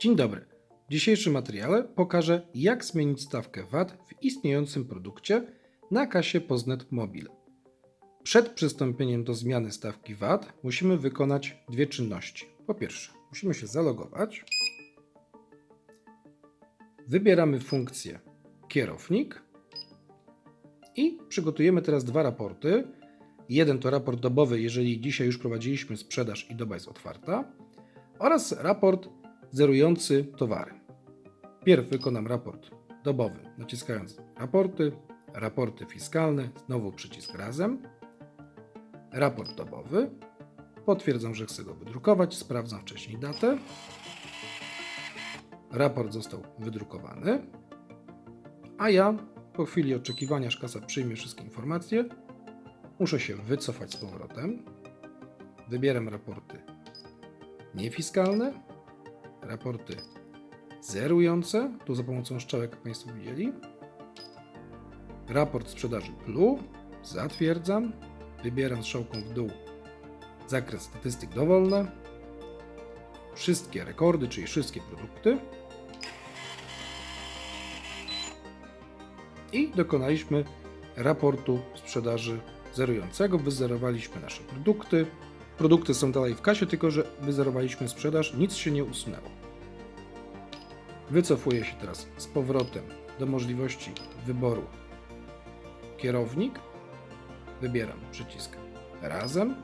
Dzień dobry. W dzisiejszym materiale pokażę, jak zmienić stawkę VAT w istniejącym produkcie na kasie Poznet Mobil. Przed przystąpieniem do zmiany stawki VAT musimy wykonać dwie czynności. Po pierwsze, musimy się zalogować. Wybieramy funkcję kierownik i przygotujemy teraz dwa raporty. Jeden to raport dobowy, jeżeli dzisiaj już prowadziliśmy sprzedaż i doba jest otwarta, oraz raport zerujący towary. Pierw wykonam raport dobowy, naciskając raporty, raporty fiskalne, znowu przycisk razem, raport dobowy, potwierdzam, że chcę go wydrukować, sprawdzam wcześniej datę, raport został wydrukowany, a ja po chwili oczekiwania, aż kasa przyjmie wszystkie informacje, muszę się wycofać z powrotem, wybieram raporty niefiskalne, raporty zerujące, tu za pomocą strzałek, jak Państwo widzieli, raport sprzedaży PLU, zatwierdzam, wybieram strzałką w dół zakres statystyk dowolne, wszystkie rekordy, czyli wszystkie produkty. I dokonaliśmy raportu sprzedaży zerującego, wyzerowaliśmy nasze produkty, Produkty są dalej w kasie, tylko że wyzerowaliśmy sprzedaż, nic się nie usunęło. Wycofuję się teraz z powrotem do możliwości wyboru kierownik. Wybieram przycisk razem.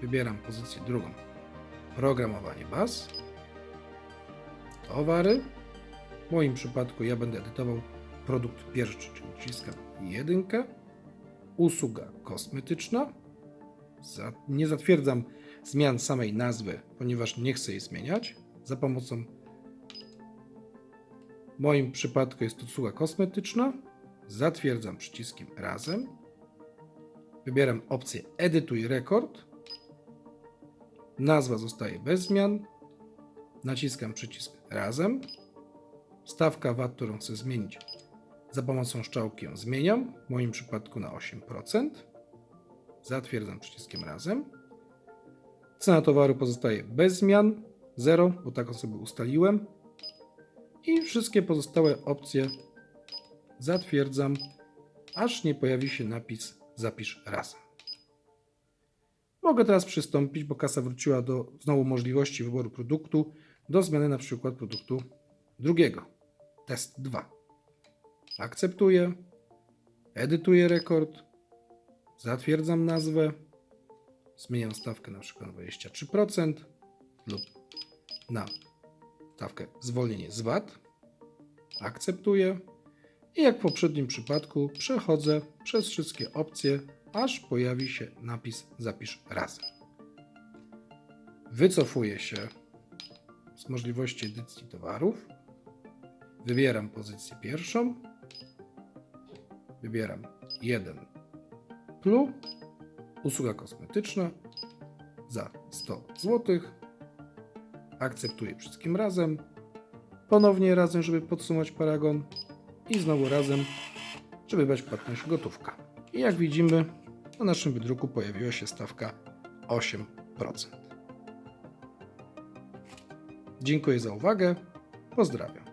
Wybieram pozycję drugą programowanie baz. Towary. W moim przypadku ja będę edytował produkt pierwszy, czyli naciskam jedynkę. Usługa kosmetyczna. Za, nie zatwierdzam zmian samej nazwy, ponieważ nie chcę jej zmieniać. Za pomocą w moim przypadku jest to usługa kosmetyczna. Zatwierdzam przyciskiem razem. Wybieram opcję Edytuj rekord. Nazwa zostaje bez zmian. Naciskam przycisk razem. Stawka VAT, którą chcę zmienić, za pomocą strzałki ją zmieniam. W moim przypadku na 8%. Zatwierdzam przyciskiem razem. Cena towaru pozostaje bez zmian, 0, bo tak sobie ustaliłem. I wszystkie pozostałe opcje zatwierdzam, aż nie pojawi się napis zapisz razem. Mogę teraz przystąpić, bo kasa wróciła do znowu możliwości wyboru produktu, do zmiany na przykład produktu drugiego. Test 2. Akceptuję, edytuję rekord, Zatwierdzam nazwę. Zmieniam stawkę na przykład na 23% lub na stawkę zwolnienie z VAT. Akceptuję. I jak w poprzednim przypadku przechodzę przez wszystkie opcje, aż pojawi się napis Zapisz razem. Wycofuję się z możliwości edycji towarów. Wybieram pozycję pierwszą. Wybieram jeden Plu, usługa kosmetyczna za 100 zł. Akceptuję wszystkim razem. Ponownie razem, żeby podsumować paragon. I znowu razem, żeby brać płatność gotówka. I jak widzimy, na naszym wydruku pojawiła się stawka 8%. Dziękuję za uwagę. Pozdrawiam.